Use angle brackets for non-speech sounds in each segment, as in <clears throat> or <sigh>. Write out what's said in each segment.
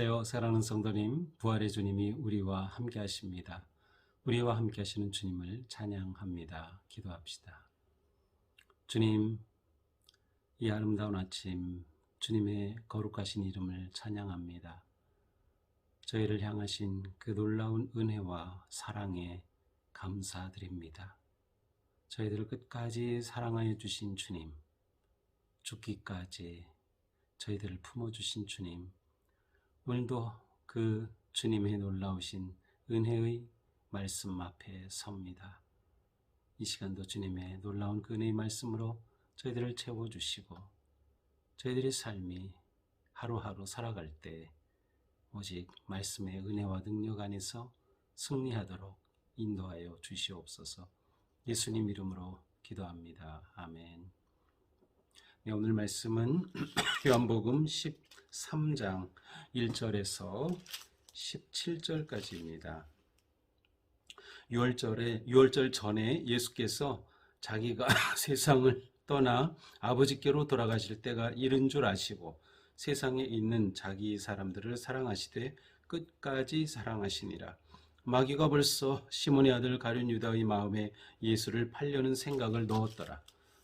안녕하세요. 사랑하는 성도님, 부활의 주님이 우리와 함께 하십니다. 우리와 함께 하시는 주님을 찬양합니다. 기도합시다. 주님, 이 아름다운 아침, 주님의 거룩하신 이름을 찬양합니다. 저희를 향하신 그 놀라운 은혜와 사랑에 감사드립니다. 저희들을 끝까지 사랑하여 주신 주님, 죽기까지 저희들을 품어주신 주님, 오늘도 그 주님의 놀라우신 은혜의 말씀 앞에 섭니다. 이 시간도 주님의 놀라운 그 은혜의 말씀으로 저희들을 채워주시고 저희들의 삶이 하루하루 살아갈 때 오직 말씀의 은혜와 능력 안에서 승리하도록 인도하여 주시옵소서 예수님 이름으로 기도합니다. 아멘. 네, 오늘 말씀은 <clears throat> 요한복음 13장 1절에서 17절까지입니다. 6월절에 6월절 전에 예수께서 자기가 <laughs> 세상을 떠나 아버지께로 돌아가실 때가 이른 줄 아시고 세상에 있는 자기 사람들을 사랑하시되 끝까지 사랑하시니라. 마귀가 벌써 시몬의 아들 가룟 유다의 마음에 예수를 팔려는 생각을 넣었더라.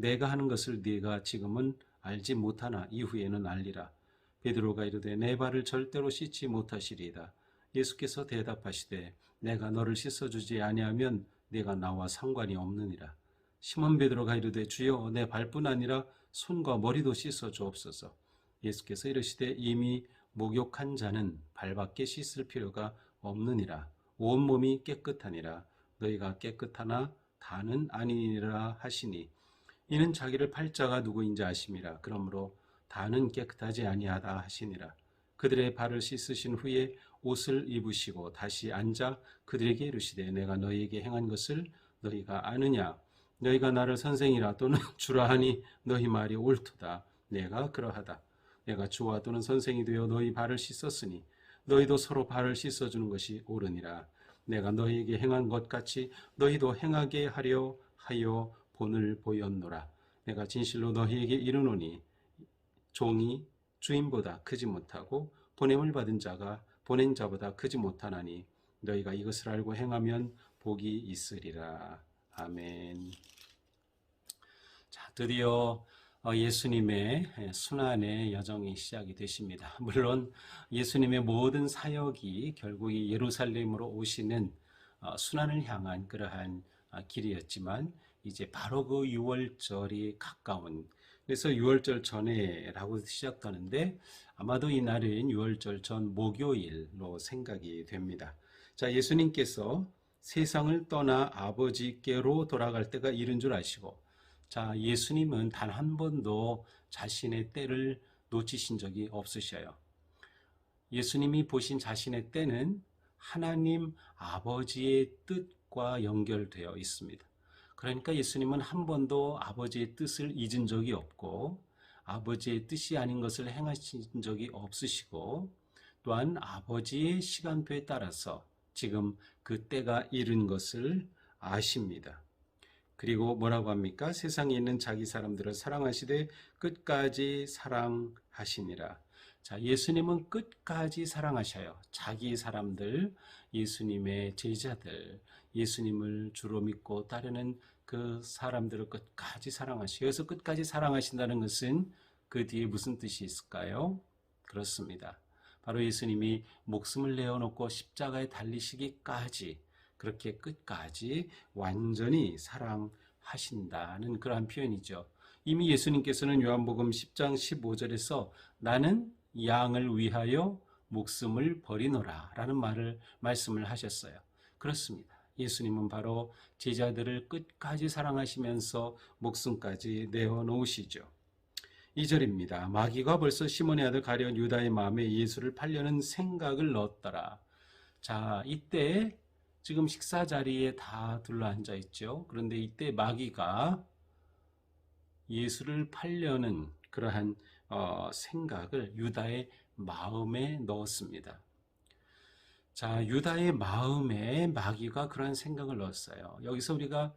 내가 하는 것을 네가 지금은 알지 못하나 이후에는 알리라 베드로가 이르되 내 발을 절대로 씻지 못하시리이다 예수께서 대답하시되 내가 너를 씻어주지 아니하면 네가 나와 상관이 없느니라. 시몬 베드로가 이르되 주여 내 발뿐 아니라 손과 머리도 씻어 주옵소서. 예수께서 이르시되 이미 목욕한 자는 발밖에 씻을 필요가 없느니라. 온 몸이 깨끗하니라. 너희가 깨끗하나 다는 아니니라 하시니 이는 자기를 팔자가 누구인지 아심이라. 그러므로 다는 깨끗하지 아니하다 하시니라. 그들의 발을 씻으신 후에 옷을 입으시고 다시 앉아 그들에게 이르시되 내가 너희에게 행한 것을 너희가 아느냐 너희가 나를 선생이라 또는 <laughs> 주라 하니 너희 말이 옳도다 내가 그러하다 내가 주와 또는 선생이 되어 너희 발을 씻었으니 너희도 서로 발을 씻어주는 것이 옳으니라 내가 너희에게 행한 것 같이 너희도 행하게 하려 하여 본을 보였노라 내가 진실로 너희에게 이르노니 종이 주인보다 크지 못하고 보냄을 받은 자가 보낸 자보다 크지 못하나니 너희가 이것을 알고 행하면 복이 있으리라. 아멘. 자, 드디어 어, 예수님의 순환의 여정이 시작이 되십니다. <laughs> 물론 예수님의 모든 사역이 결국 예루살렘으로 오시는 어, 순환을 향한 그러한 어, 길이었지만 이제 바로 그 6월절이 가까운 그래서 6월절 전에라고 시작하는데 아마도 이 날은 6월절 전 목요일로 생각이 됩니다. 자, 예수님께서 세상을 떠나 아버지께로 돌아갈 때가 이른 줄 아시고 자, 예수님은 단 한 번도 자신의 때를 놓치신 적이 없으셔요. 예수님이 보신 자신의 때는 하나님 아버지의 뜻 과 연결되어 있습니다. 그러니까 예수님은 한 번도 아버지의 뜻을 잊은 적이 없고 아버지의 뜻이 아닌 것을 행하신 적이 없으시고 또한 아버지의 시간표에 따라서 지금 그 때가 이른 것을 아십니다. 그리고 뭐라고 합니까? 세상에 있는 자기 사람들을 사랑하시되 끝까지 사랑하시니라. 자, 예수님은 끝까지 사랑하셔요. 자기 사람들, 예수님의 제자들, 예수님을 주로 믿고 따르는 그 사람들을 끝까지 사랑하시고 여기서 끝까지 사랑하신다는 것은 그 뒤에 무슨 뜻이 있을까요? 그렇습니다. 바로 예수님이 목숨을 내어놓고 십자가에 달리시기까지 그렇게 끝까지 완전히 사랑하신다는 그러한 표현이죠. 이미 예수님께서는 요한복음 10장 15절에서 나는 양을 위하여 목숨을 버리노라 라는 말을 말씀을 하셨어요. 그렇습니다. 예수님은 바로 제자들을 끝까지 사랑하시면서 목숨까지 내어 놓으시죠. 2절입니다. 마귀가 벌써 시몬의 아들 가룟 유다의 마음에 예수를 팔려는 생각을 넣었더라. 자, 이때 지금 식사 자리에 다 둘러앉아 있죠. 그런데 이때 마귀가 예수를 팔려는 그러한 어, 생각을 유다의 마음에 넣었습니다. 자, 유다의 마음에 마귀가 그러한 생각을 넣었어요. 여기서 우리가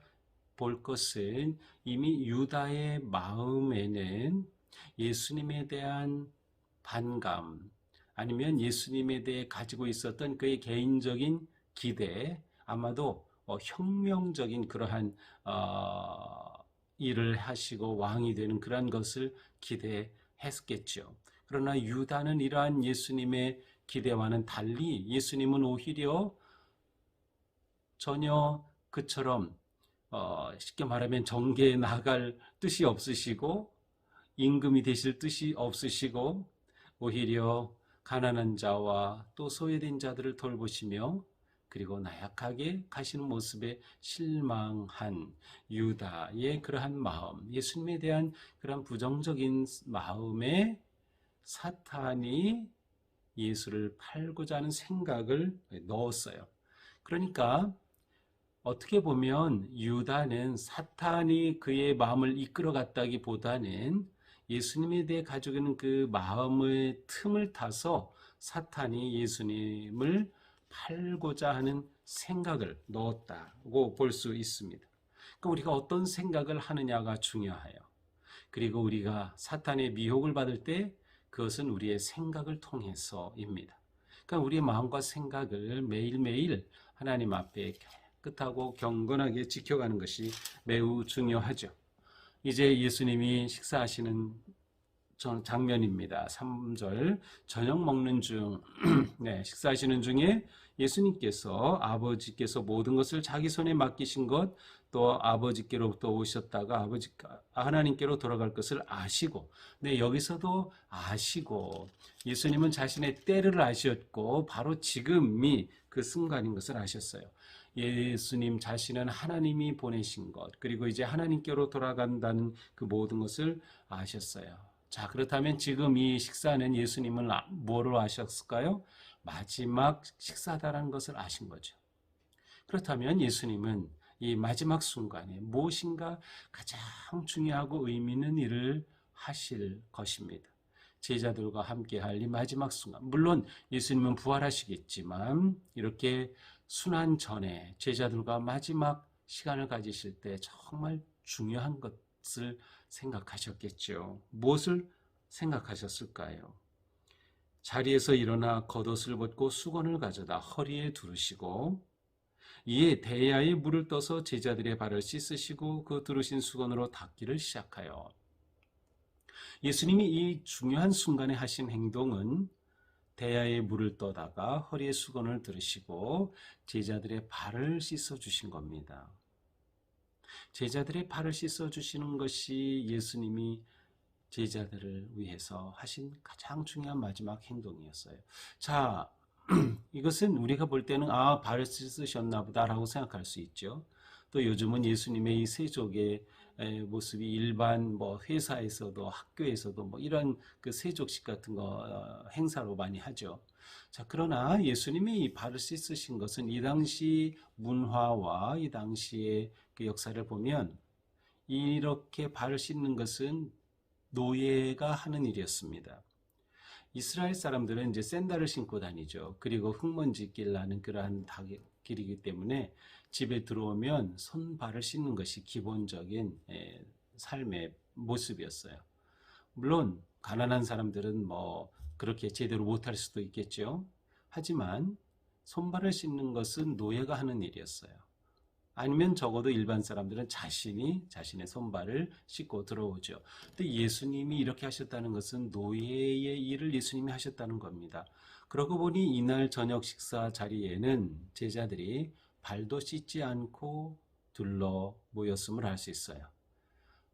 볼 것은 이미 유다의 마음에는 예수님에 대한 반감, 아니면 예수님에 대해 가지고 있었던 그의 개인적인 기대, 아마도 어, 혁명적인 그러한 어, 일을 하시고 왕이 되는 그러한 것을 기대했겠죠. 그러나 유다는 이러한 예수님의 기대와는 달리 예수님은 오히려 전혀 그처럼 어, 쉽게 말하면 정계에 나갈 뜻이 없으시고 임금이 되실 뜻이 없으시고 오히려 가난한 자와 또 소외된 자들을 돌보시며 그리고 나약하게 가시는 모습에 실망한 유다의 그러한 마음, 예수님에 대한 그러한 부정적인 마음에 사탄이 예수를 팔고자 하는 생각을 넣었어요. 그러니까 어떻게 보면 유다는 사탄이 그의 마음을 이끌어 갔다기보다는 예수님에 대해 가지고 있는 그 마음의 틈을 타서 사탄이 예수님을 팔고자 하는 생각을 넣었다고 볼 수 있습니다. 그러니까 우리가 어떤 생각을 하느냐가 중요해요. 그리고 우리가 사탄의 미혹을 받을 때 그것은 우리의 생각을 통해서입니다. 그러니까 우리의 마음과 생각을 매일매일 하나님 앞에 깨끗하고 경건하게 지켜가는 것이 매우 중요하죠. 이제 예수님이 식사하시는 장면입니다. 3절 저녁 먹는 중 <clears throat> 네, 식사하시는 중에 예수님께서 아버지께서 모든 것을 자기 손에 맡기신 것 또 아버지께로부터 오셨다가 아버지 하나님께로 돌아갈 것을 아시고 네, 여기서도 아시고 예수님은 자신의 때를 아셨고 바로 지금이 그 순간인 것을 아셨어요. 예수님 자신은 하나님이 보내신 것 그리고 이제 하나님께로 돌아간다는 그 모든 것을 아셨어요. 자 그렇다면 지금 이 식사는 예수님은 뭐로 아셨을까요? 마지막 식사다라는 것을 아신 거죠. 그렇다면 예수님은 이 마지막 순간에 무엇인가 가장 중요하고 의미 있는 일을 하실 것입니다. 제자들과 함께 할 이 마지막 순간. 물론 예수님은 부활하시겠지만 이렇게 순환 전에 제자들과 마지막 시간을 가지실 때 정말 중요한 것을 생각하셨겠죠. 무엇을 생각하셨을까요? 자리에서 일어나 겉옷을 벗고 수건을 가져다 허리에 두르시고 이에 대야에 물을 떠서 제자들의 발을 씻으시고 그 두르신 수건으로 닦기를 시작하여 예수님이 이 중요한 순간에 하신 행동은 대야에 물을 떠다가 허리에 수건을 들으시고 제자들의 발을 씻어 주신 겁니다. 제자들의 발을 씻어 주시는 것이 예수님이 제자들을 위해서 하신 가장 중요한 마지막 행동이었어요. 자, <clears throat> 이것은 우리가 볼 때는 아, 발을 씻으셨나 보다라고 생각할 수 있죠. 또 요즘은 예수님의 이 세족의 모습이 일반 뭐 회사에서도 학교에서도 뭐 이런 그 세족식 같은 거 어, 행사로 많이 하죠. 자, 그러나 예수님이 이 발을 씻으신 것은 이 당시 문화와 이 당시의 그 역사를 보면 이렇게 발을 씻는 것은 노예가 하는 일이었습니다. 이스라엘 사람들은 이제 샌들을 신고 다니죠. 그리고 흙먼지 길 나는 그러한 길이기 때문에 집에 들어오면 손발을 씻는 것이 기본적인 삶의 모습이었어요. 물론 가난한 사람들은 뭐 그렇게 제대로 못할 수도 있겠죠. 하지만 손발을 씻는 것은 노예가 하는 일이었어요. 아니면 적어도 일반 사람들은 자신이 자신의 손발을 씻고 들어오죠. 근데 예수님이 이렇게 하셨다는 것은 노예의 일을 예수님이 하셨다는 겁니다. 그러고 보니 이날 저녁 식사 자리에는 제자들이 발도 씻지 않고 둘러 모였음을 알 수 있어요.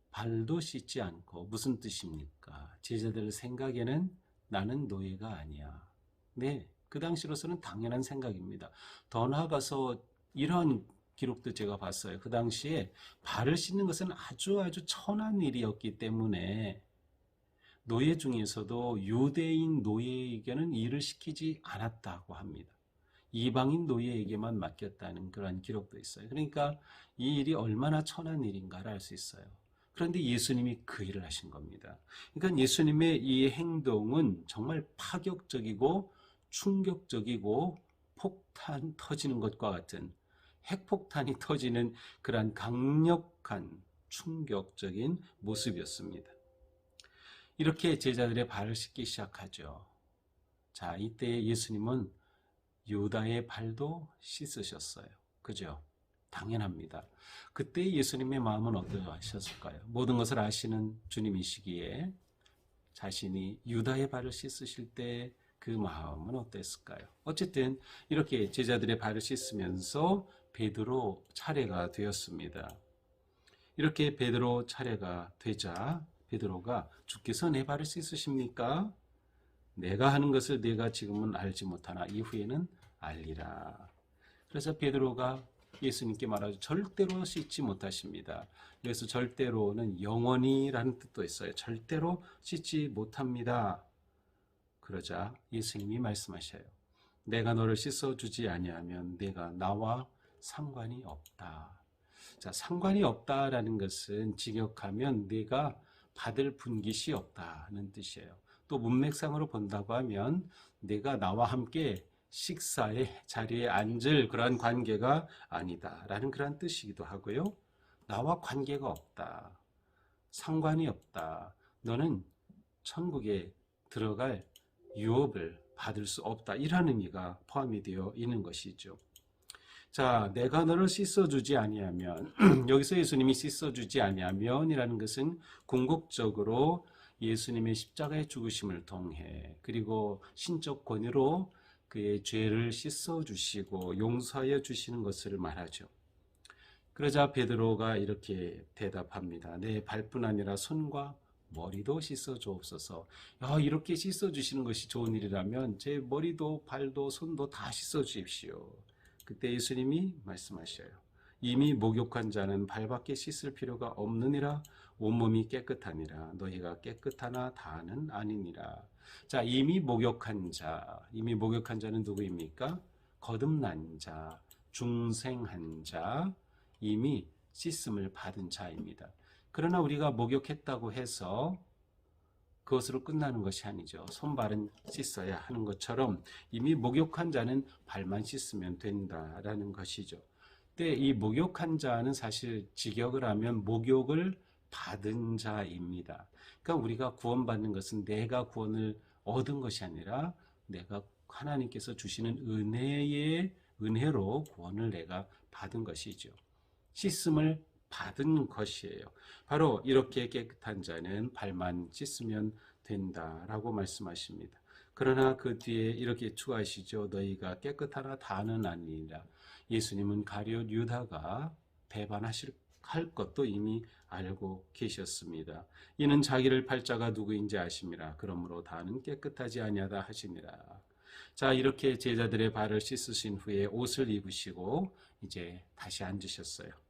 발도 씻지 않고 무슨 뜻입니까? 제자들 생각에는 나는 노예가 아니야. 네, 그 당시로서는 당연한 생각입니다. 더 나아가서 이런 기록도 제가 봤어요. 그 당시에 발을 씻는 것은 아주 아주 천한 일이었기 때문에 노예 중에서도 유대인 노예에게는 일을 시키지 않았다고 합니다. 이방인 노예에게만 맡겼다는 그런 기록도 있어요. 그러니까 이 일이 얼마나 천한 일인가를 알 수 있어요. 그런데 예수님이 그 일을 하신 겁니다. 그러니까 예수님의 이 행동은 정말 파격적이고 충격적이고 폭탄 터지는 것과 같은 핵폭탄이 <laughs> 터지는 그러한 강력한 충격적인 모습이었습니다. 이렇게 제자들의 발을 씻기 시작하죠. 자, 이때 예수님은 유다의 발도 씻으셨어요. 그죠? 당연합니다. 그때 예수님의 마음은 어떠하셨을까요? 모든 것을 아시는 주님이시기에 자신이 유다의 발을 씻으실 때 그 마음은 어땠을까요? 어쨌든 이렇게 제자들의 발을 씻으면서 베드로 차례가 되었습니다. 이렇게 베드로 차례가 되자 베드로가 주께서 내 발을 씻으십니까? 내가 하는 것을 내가 지금은 알지 못하나 이후에는 알리라. 그래서 베드로가 예수님께 말하죠. 절대로 씻지 못하십니다. 그래서 절대로는 영원히라는 뜻도 있어요. 절대로 씻지 못합니다. 그러자 예수님이 말씀하셔요. 내가 너를 씻어 주지 아니하면 내가 나와 상관이 없다. 자, 상관이 없다라는 것은 직역하면 내가 받을 분깃이 없다는 뜻이에요. 또 문맥상으로 본다고 하면 내가 나와 함께 식사의 자리에 앉을 그러한 관계가 아니다라는 그러한 뜻이기도 하고요. 나와 관계가 없다. 상관이 없다. 너는 천국에 들어갈 유업을 받을 수 없다. 이런 의미가 포함이 되어 있는 것이죠. 자, 내 가 너를 씻어주지 아니하면 <clears throat> 여기서 예수님이 씻어주지 아니하면이라는 것은 궁극적으로 예수님의 십자가의 죽으심을 통해 그리고 신적 권위로 그의 죄를 씻어 주시고 용서하여 주시는 것을 말하죠. 그러자 베드로가 이렇게 대답합니다. 내 발뿐 아니라 손과 머리도 씻어 주옵소서. 야, 이렇게 씻어 주시는 것이 좋은 일이라면 제 머리도 발도 손도 다 씻어 주십시오. 그때 예수님이 말씀하셔요. 이미 목욕한 자는 발밖에 씻을 필요가 없느니라 온몸이 깨끗하니라 너희가 깨끗하나 다는 아니니라. 자, 이미 목욕한 자, 이미 목욕한 자는 누구입니까? 거듭난 자, 중생한 자, 이미 씻음을 받은 자입니다. 그러나 우리가 목욕했다고 해서 그것으로 끝나는 것이 아니죠. 손발은 씻어야 하는 것처럼 이미 목욕한 자는 발만 씻으면 된다라는 것이죠. 근데 이 목욕한 자는 사실 직역을 하면 목욕을 받은 자입니다. 그러니까 우리가 구원받는 것은 내가 구원을 얻은 것이 아니라 내가 하나님께서 주시는 은혜의 은혜로 구원을 내가 받은 것이죠. 씻음을 받은 것이에요. 바로 이렇게 깨끗한 자는 발만 씻으면 된다라고 말씀하십니다. 그러나 그 뒤에 이렇게 추가하시죠. 너희가 깨끗하나 다는 아니라 예수님은 가룟 유다가 배반하실 할 것도 이미 알고 계셨습니다. 이는 자기를 팔자가 누구인지 아심이라. 그러므로 다는 깨끗하지 아니하다 하시니라. 자, 이렇게 제자들의 발을 씻으신 후에 옷을 입으시고 이제 다시 앉으셨어요.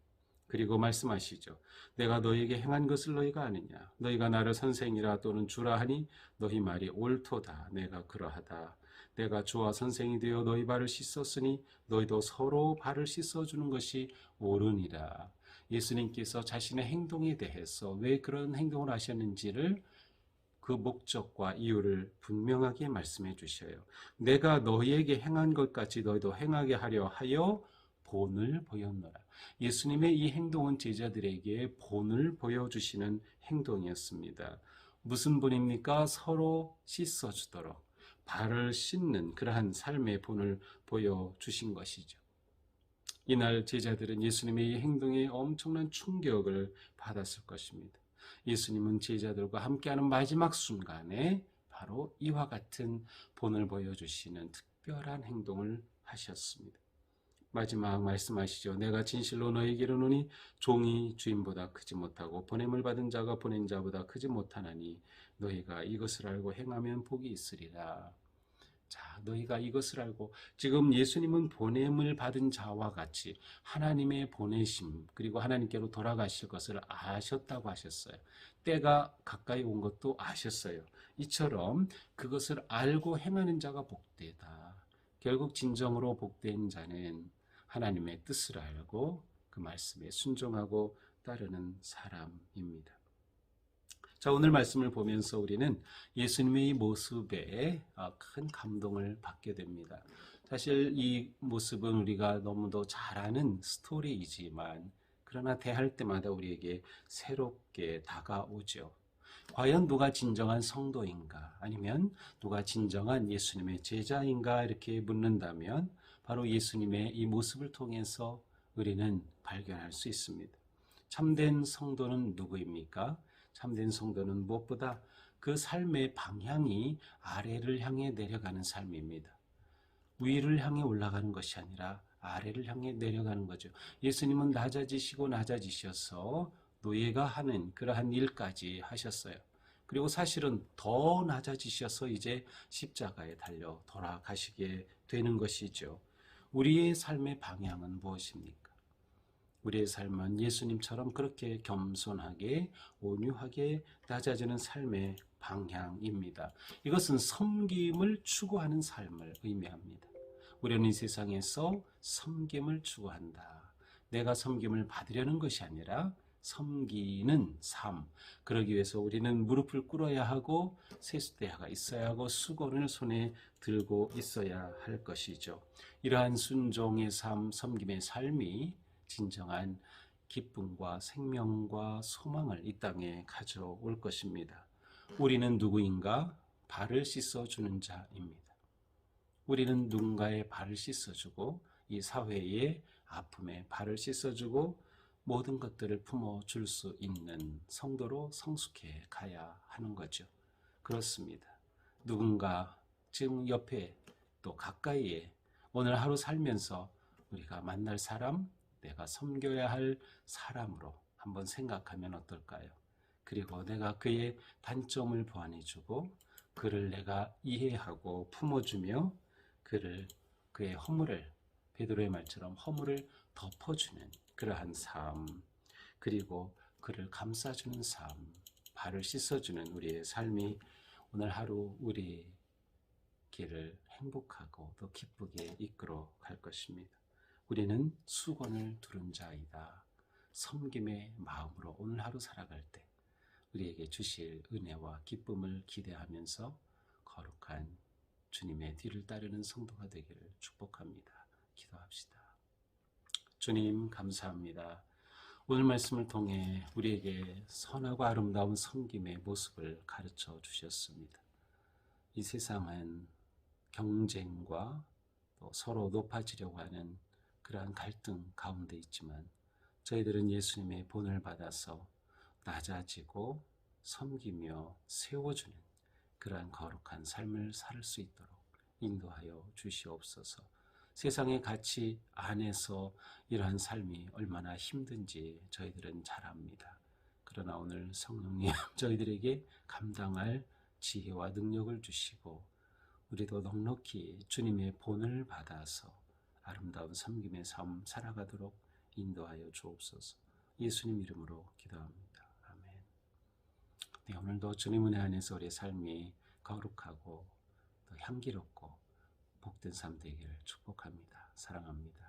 그리고 말씀하시죠. 내가 너에게 행한 것을 너희가 아느냐? 너희가 나를 선생이라 또는 주라 하니 너희 말이 옳도다. 내가 그러하다. 내가 주와 선생이 되어 너희 발을 씻었으니 너희도 서로 발을 씻어주는 것이 옳으니라. 예수님께서 자신의 행동에 대해서 왜 그런 행동을 하셨는지를 그 목적과 이유를 분명하게 말씀해 주셔요. 내가 너희에게 행한 것같이 너희도 행하게 하려 하여 본을 보였노라. 예수님의 이 행동은 제자들에게 본을 보여주시는 행동이었습니다. 무슨 본입니까? 서로 씻어주도록 발을 씻는 그러한 삶의 본을 보여주신 것이죠. 이날 제자들은 예수님의 이 행동에 엄청난 충격을 받았을 것입니다. 예수님은 제자들과 함께하는 마지막 순간에 바로 이와 같은 본을 보여주시는 특별한 행동을 하셨습니다. 마지막 말씀하시죠. 내가 진실로 너에게 이르노니 종이 주인보다 크지 못하고 보냄을 받은 자가 보낸 자보다 크지 못하나니 너희가 이것을 알고 행하면 복이 있으리라. 자, 너희가 이것을 알고 지금 예수님은 보냄을 받은 자와 같이 하나님의 보내심 그리고 하나님께로 돌아가실 것을 아셨다고 하셨어요. 때가 가까이 온 것도 아셨어요. 이처럼 그것을 알고 행하는 자가 복되다. 결국 진정으로 복된 자는 하나님의 뜻을 알고 그 말씀에 순종하고 따르는 사람입니다. 자, 오늘 말씀을 보면서 우리는 예수님의 모습에 아, 큰 감동을 받게 됩니다. 사실 이 모습은 우리가 너무도 잘 아는 스토리이지만 그러나 대할 때마다 우리에게 새롭게 다가오죠. 과연 누가 진정한 성도인가 아니면 누가 진정한 예수님의 제자인가 이렇게 묻는다면 바로 예수님의 이 모습을 통해서 우리는 발견할 수 있습니다. 참된 성도는 누구입니까? 참된 성도는 무엇보다 그 삶의 방향이 아래를 향해 내려가는 삶입니다. 위를 향해 올라가는 것이 아니라 아래를 향해 내려가는 거죠. 예수님은 낮아지시고 낮아지셔서 노예가 하는 그러한 일까지 하셨어요. 그리고 사실은 더 낮아지셔서 이제 십자가에 달려 돌아가시게 되는 것이죠. 우리의 삶의 방향은 무엇입니까? 우리의 삶은 예수님처럼 그렇게 겸손하게 온유하게 낮아지는 삶의 방향입니다. 이것은 섬김을 추구하는 삶을 의미합니다. 우리는 이 세상에서 섬김을 추구한다. 내가 섬김을 받으려는 것이 아니라 섬기는 삶. 그러기 위해서 우리는 무릎을 꿇어야 하고 세수대야가 있어야 하고 수건을 손에 들고 있어야 할 것이죠. 이러한 순종의 삶, 섬김의 삶이 진정한 기쁨과 생명과 소망을 이 땅에 가져올 것입니다. 우리는 누구인가? 발을 씻어주는 자입니다. 우리는 누군가의 발을 씻어주고 이 사회의 아픔에 발을 씻어주고 모든 것들을 품어줄 수 있는 성도로 성숙해 가야 하는 거죠. 그렇습니다. 누군가 지금 옆에 또 가까이에 오늘 하루 살면서 우리가 만날 사람, 내가 섬겨야 할 사람으로 한번 생각하면 어떨까요? 그리고 내가 그의 단점을 보완해주고 그를 내가 이해하고 품어주며 그를 그의 허물을 베드로의 말처럼 허물을 덮어주는 그러한 삶 그리고 그를 감싸주는 삶 발을 씻어주는 우리의 삶이 오늘 하루 우리 길을 행복하고 더 기쁘게 이끌어 갈 것입니다. 우리는 수건을 두른 자이다. 섬김의 마음으로 오늘 하루 살아갈 때 우리에게 주실 은혜와 기쁨을 기대하면서 거룩한 주님의 뒤를 따르는 성도가 되기를 축복합니다. 기도합시다. 주님 감사합니다. 오늘 말씀을 통해 우리에게 선하고 아름다운 섬김의 모습을 가르쳐 주셨습니다. 이 세상은 경쟁과 또 서로 높아지려고 하는 그러한 갈등 가운데 있지만 저희들은 예수님의 본을 받아서 낮아지고 섬기며 세워주는 그러한 거룩한 삶을 살 수 있도록 인도하여 주시옵소서. 세상의 가치 안에서 이러한 삶이 얼마나 힘든지 저희들은 잘 압니다. 그러나 오늘 성령님 <laughs> 저희들에게 감당할 지혜와 능력을 주시고 우리도 넉넉히 주님의 본을 받아서 아름다운 섬김의 삶 살아가도록 인도하여 주옵소서. 예수님 이름으로 기도합니다. 아멘. 네, 오늘도 주님 은혜 안에서 우리의 삶이 거룩하고 또 향기롭고 복된 삶 되기를 축복합니다. 사랑합니다.